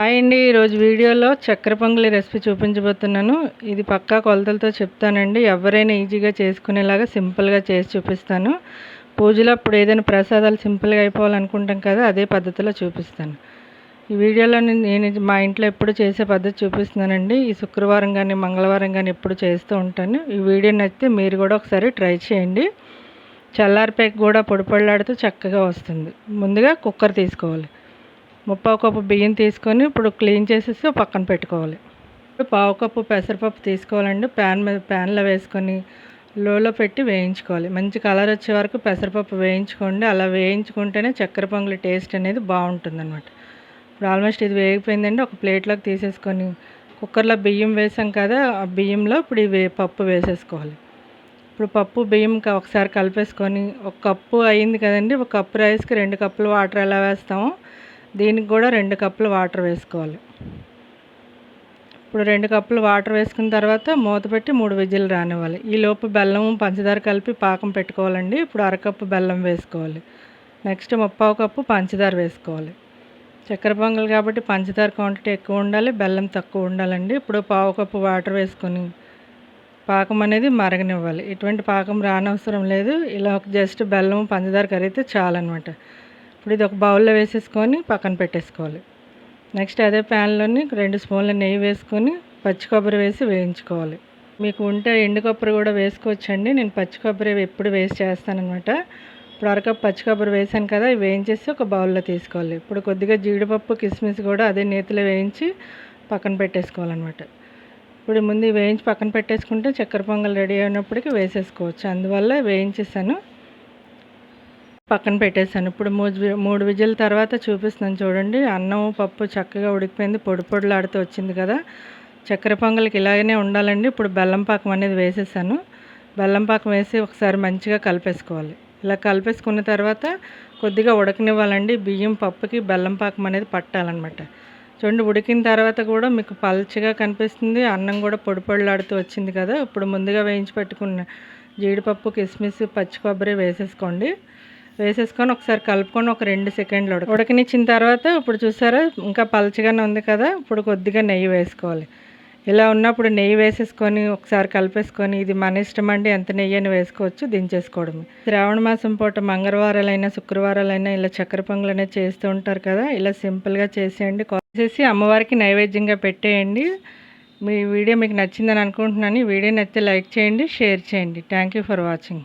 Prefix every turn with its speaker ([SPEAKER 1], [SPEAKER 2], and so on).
[SPEAKER 1] Hi అండి ఈరోజు వీడియోలో చక్కెర పొంగలి రెసిపీ చూపించబోతున్నాను. ఇది పక్కా కొలతలతో చెప్తానండి. ఎవరైనా ఈజీగా చేసుకునేలాగా సింపుల్గా చేసి చూపిస్తాను. పూజలో అప్పుడు ఏదైనా ప్రసాదాలు సింపుల్గా అయిపోవాలనుకుంటాం కదా అదే పద్ధతిలో చూపిస్తాను. ఈ వీడియోలో నేను మా ఇంట్లో ఎప్పుడు చేసే పద్ధతి చూపిస్తున్నానండి. ఈ శుక్రవారం కానీ మంగళవారం కానీ ఎప్పుడు చేస్తూ ఉంటాను. ఈ వీడియో నచ్చితే మీరు కూడా ఒకసారి ట్రై చేయండి. చల్లారిపేక కూడా పొడి చక్కగా వస్తుంది. ముందుగా కుక్కర్ తీసుకోవాలి. ముప్పావు కప్పు బియ్యం తీసుకొని ఇప్పుడు క్లీన్ చేసేసి పక్కన పెట్టుకోవాలి. పావు కప్పు పెసరపప్పు తీసుకోవాలండి. ప్యాన్ మీద ప్యాన్లో వేసుకొని లోలో పెట్టి వేయించుకోవాలి. మంచి కలర్ వచ్చే వరకు పెసరపప్పు వేయించుకోండి. అలా వేయించుకుంటేనే చక్కెర పొంగలి టేస్ట్ అనేది బాగుంటుంది అనమాట ఇప్పుడు ఆల్మోస్ట్ ఇది వేగిపోయిందండి. ఒక ప్లేట్లోకి తీసేసుకొని కుక్కర్లో బియ్యం వేసాం కదా ఆ బియ్యంలో ఇప్పుడు ఇవి పప్పు వేసేసుకోవాలి. ఇప్పుడు పప్పు బియ్యం ఒకసారి కలిపేసుకొని ఒక కప్పు అయింది కదండి. ఒక కప్పు రైస్కి రెండు కప్పులు వాటర్ ఎలా వేస్తామో దీనికి కూడా రెండు కప్పులు వాటర్ వేసుకోవాలి. ఇప్పుడు రెండు కప్పులు వాటర్ వేసుకున్న తర్వాత మూత పెట్టి మూడు విజిల్ రానివ్వాలి. ఈ లోపు బెల్లం పంచదార కలిపి పాకం పెట్టుకోవాలండి. ఇప్పుడు అరకప్పు బెల్లం వేసుకోవాలి. నెక్స్ట్ ముప్పావు కప్పు పంచదార వేసుకోవాలి. చక్కెర పొంగల్ కాబట్టి పంచదార క్వాంటిటీ ఎక్కువ ఉండాలి బెల్లం తక్కువ ఉండాలండి. ఇప్పుడు పావు కప్పు వాటర్ వేసుకొని పాకం అనేది మరగనివ్వాలి. ఎటువంటి పాకం రానవసరం లేదు. ఇలా జస్ట్ బెల్లం పంచదార కరిగితే చాలన్నమాట. ఇప్పుడు ఇది ఒక బౌల్లో వేసేసుకొని పక్కన పెట్టేసుకోవాలి. నెక్స్ట్ అదే ప్యాన్లోని రెండు స్పూన్ల నెయ్యి వేసుకొని పచ్చి కొబ్బరి వేసి వేయించుకోవాలి. మీకు ఉంటే ఎండు కొబ్బరి కూడా వేసుకోవచ్చండి. నేను పచ్చి కొబ్బరి ఎప్పుడు వేస్ట్ చేస్తానమాట ఇప్పుడు అరకప్ పచ్చి కొబ్బరి వేసాను కదా ఇవి వేయించేసి ఒక బౌల్లో తీసుకోవాలి. ఇప్పుడు కొద్దిగా జీడిపప్పు కిస్మిస్ కూడా అదే నేతిలో వేయించి పక్కన పెట్టేసుకోవాలన్నమాట. ఇప్పుడు ముందు వేయించి పక్కన పెట్టేసుకుంటే చక్కెర పొంగల్ రెడీ అయినప్పటికీ వేసేసుకోవచ్చు. అందువల్ల వేయించేసాను. పక్కన పెట్టేశాను. ఇప్పుడు మూడు మూడు విజిల్ తర్వాత చూపిస్తున్నాను చూడండి. అన్నం పప్పు చక్కగా ఉడికిపోయింది. పొడి పొడిలాడుతూ వచ్చింది కదా. చక్కెర పొంగల్కి ఇలాగనే ఉండాలండి. ఇప్పుడు బెల్లం పాకం అనేది వేసేసాను. బెల్లం పాకం వేసి ఒకసారి మంచిగా కలిపేసుకోవాలి. ఇలా కలిపేసుకున్న తర్వాత కొద్దిగా ఉడకనివ్వాలండి. బియ్యం పప్పుకి బెల్లం పాకం అనేది పట్టాలన్నమాట. చూడండి ఉడికిన తర్వాత కూడా మీకు పల్చగా కనిపిస్తుంది. అన్నం కూడా పొడి పొడిలాడుతూ వచ్చింది కదా. ఇప్పుడు ముందుగా వేయించి పెట్టుకున్న జీడిపప్పు కిస్మిస్ పచ్చి కొబ్బరి వేసేసుకోండి. వేసేసుకొని ఒకసారి కలుపుకొని ఒక రెండు సెకండ్లు ఉడక ఉడకనిచ్చిన తర్వాత ఇప్పుడు చూసారా ఇంకా పలచగానే ఉంది కదా ఇప్పుడు కొద్దిగా నెయ్యి వేసుకోవాలి. ఇలా ఉన్నప్పుడు నెయ్యి వేసేసుకొని ఒకసారి కలిపేసుకొని ఇది మన ఇష్టం అండి ఎంత నెయ్యి అని వేసుకోవచ్చు దించేసుకోవడం శ్రావణ మాసం పూట మంగళవారాలైనా శుక్రవారాలైనా ఇలా చక్కెర పొంగలు అనేది చేస్తూ ఉంటారు కదా ఇలా సింపుల్గా చేసేయండి. చేసి అమ్మవారికి నైవేద్యంగా పెట్టేయండి. మీ వీడియో మీకు నచ్చిందని అనుకుంటున్నాను. వీడియో నచ్చితే లైక్ చేయండి షేర్ చేయండి. Thank you for watching.